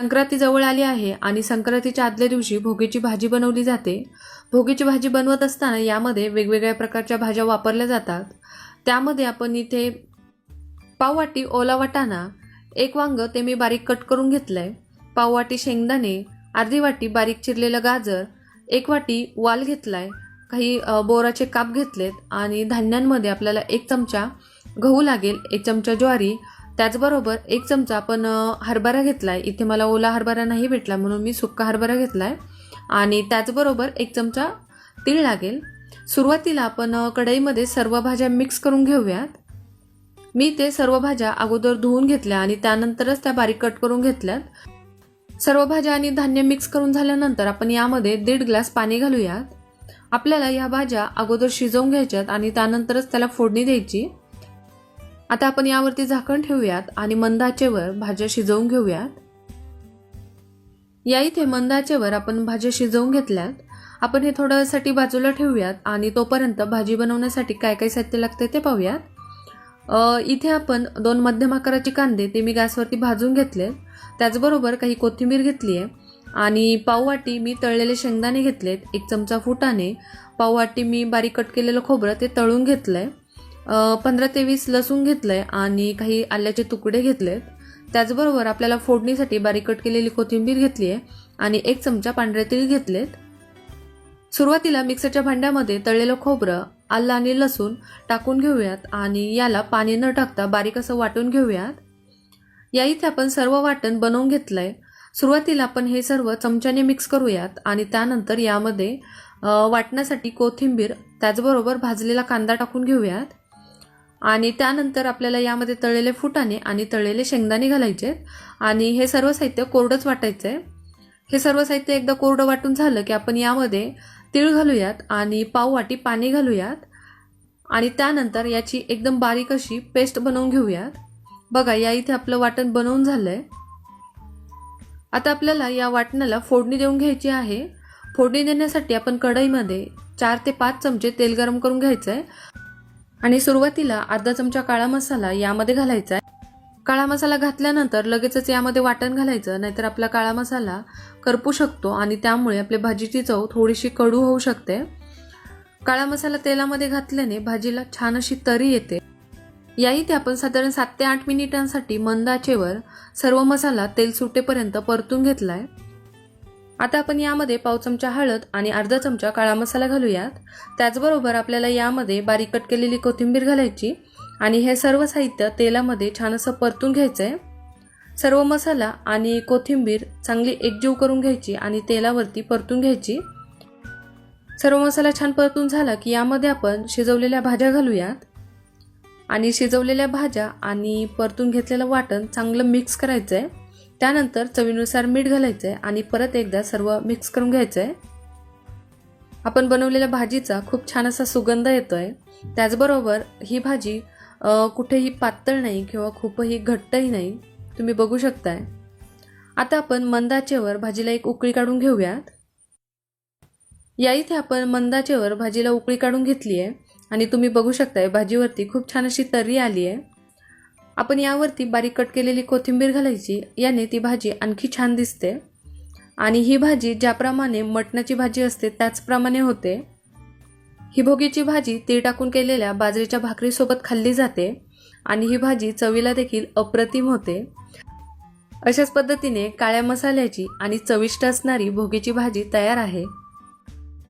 संक्रांती जवळ आली आहे आणि संक्रांतीच्या आदल्या दिवशी भोगीची भाजी बनवली जाते. भोगीची भाजी बनवत असताना यामध्ये वेगवेगळ्या प्रकारच्या भाज्या वापरल्या जातात. त्यामध्ये आपण इथे पाववाटी ओला वाटाणा एक वांग ते मी बारीक कट करून घेतलं आहे पाववाटी शेंगदाणे अर्धी वाटी बारीक चिरलेलं गाजर एक वाटी वाल घेतला आहे काही बोराचे काप घेतलेत आणि धान्यांमध्ये आपल्याला एक चमचा गहू लागेल एक चमचा ज्वारी त्याचबरोबर एक चमचा आपण हरभरा घेतला आहे इथे मला ओला हरभरा नाही भेटला म्हणून मी सुक्का हरभरा घेतला आहे आणि त्याचबरोबर एक चमचा तीळ लागेल. सुरुवातीला आपण कढईमध्ये सर्व भाज्या मिक्स करून घेऊयात. मी ते सर्व भाज्या अगोदर धुवून घेतल्या आणि त्यानंतरच त्या बारीक कट करून घेतल्यात. सर्व भाज्या आणि धान्य मिक्स करून झाल्यानंतर आपण यामध्ये दीड ग्लास पाणी घालूयात. आपल्याला या भाज्या अगोदर शिजवून घ्यायच्यात आणि त्यानंतरच त्याला फोडणी द्यायची. आता आपण यावरती झाकण ठेवूयात आणि मंदाचेवर भाज्या शिजवून घेऊयात. या इथे मंदाचेवर आपण भाज्या शिजवून घेतल्यात. आपण हे थोड्यासाठी बाजूला ठेवूयात आणि तोपर्यंत भाजी बनवण्यासाठी काय काय साहित्य लागते ते पाहूयात. इथे आपण दोन मध्यम आकाराचे कांदे ते मी गॅसवरती भाजून घेतले. त्याचबरोबर काही कोथिंबीर घेतली आहे. आणि पाववाटी मी तळलेले शेंगदाणे घेतलेत. एक चमचा फुटाने पाववाटी मी बारीक कट केलेलं खोबरं ते तळून घेतलं आहे पंधरा ते वीस लसूण घेतलं आहे आणि काही आल्याचे तुकडे घेतलेत. त्याचबरोबर आपल्याला फोडणीसाठी बारीक कट केलेली कोथिंबीर घेतली आहे आणि एक चमचा पांढरे तीळ घेतलेत. सुरुवातीला मिक्सरच्या भांड्यामध्ये तळलेलं खोबरं आलं आणि लसूण टाकून घेऊयात आणि याला पाणी न टाकता बारीक असं वाटून घेऊयात. या इथे आपण सर्व वाटण बनवून घेतलंय. सुरुवातीला आपण हे सर्व चमच्याने मिक्स करूयात आणि त्यानंतर यामध्ये वाटण्यासाठी कोथिंबीर त्याचबरोबर भाजलेला कांदा टाकून घेऊयात. आणि त्यानंतर आपल्याला यामध्ये तळलेले फुटाणे आणि तळलेले शेंगदाणे घालायचे. आहेत. आणि हे सर्व साहित्य कोरडंच वाटायचं आहे हे सर्व साहित्य एकदा कोरडं वाटून झालं की आपण यामध्ये तीळ घालूयात आणि पाववाटी पाणी घालूयात. आणि त्यानंतर याची एकदम बारीक अशी पेस्ट बनवून घेऊयात. बघा या इथे आपलं वाटण बनवून झालं आहे आता आपल्याला या वाटणाला फोडणी देऊन घ्यायची आहे. फोडणी देण्यासाठी आपण कढईमध्ये चार ते पाच चमचे तेल गरम करून घ्यायचं आहे आणि सुरुवातीला अर्धा चमचा काळा मसाला यामध्ये घालायचा आहे. काळा मसाला घातल्यानंतर लगेचच यामध्ये वाटण घालायचं नाहीतर आपला काळा मसाला करपू शकतो आणि त्यामुळे आपल्या भाजीची चव थोडीशी कडू होऊ शकते. काळा मसाला तेलामध्ये घातल्याने भाजीला छान अशी तरी येते. या इथे आपण साधारण सात ते आठ मिनिटांसाठी मंदाचेवर सर्व मसाला तेल सुटेपर्यंत परतून घेतलाय. आता आपण यामध्ये पाव चमचा हळद आणि अर्धा चमचा काळा मसाला घालूयात. त्याचबरोबर आपल्याला यामध्ये बारीक कट केलेली कोथिंबीर घालायची आणि हे सर्व साहित्य तेलामध्ये छान असं परतून घ्यायचं आहे सर्व मसाला आणि कोथिंबीर चांगली एकजीव करून घ्यायची आणि तेलावरती परतून घ्यायची. सर्व मसाला छान परतून झाला की यामध्ये आपण शिजवलेल्या भाज्या घालूयात. आणि शिजवलेल्या भाज्या आणि परतून घेतलेलं वाटण चांगलं मिक्स करायचं आहे त्यानंतर चवीनुसार मीठ घालायचं आहे आणि परत एकदा सर्व मिक्स करून घ्यायचं आहे आपण बनवलेल्या भाजीचा खूप छान असा सुगंध येतो आहे त्याचबरोबर ही भाजी कुठेही पातळ नाही किंवा खूपही घट्टही नाही. तुम्ही बघू शकताय. आता आपण मंदाचेवर भाजीला एक उकळी काढून घेऊयात. या इथे आपण मंदाचेवर भाजीला उकळी काढून घेतली आहे आणि तुम्ही बघू शकताय भाजीवरती खूप छान अशी तर्री आली आहे आपण यावरती बारीक कट केलेली कोथिंबीर घालायची याने ती भाजी आणखी छान दिसते. आणि ही भाजी ज्याप्रमाणे मटणाची भाजी असते त्याचप्रमाणे होते. ही भोगीची भाजी तीळ टाकून केलेल्या बाजरीच्या भाकरीसोबत खाल्ली जाते आणि ही भाजी चवीला देखील अप्रतिम होते. अशाच पद्धतीने काळ्या मसाल्याची आणि चविष्ट असणारी भोगीची भाजी तयार आहे.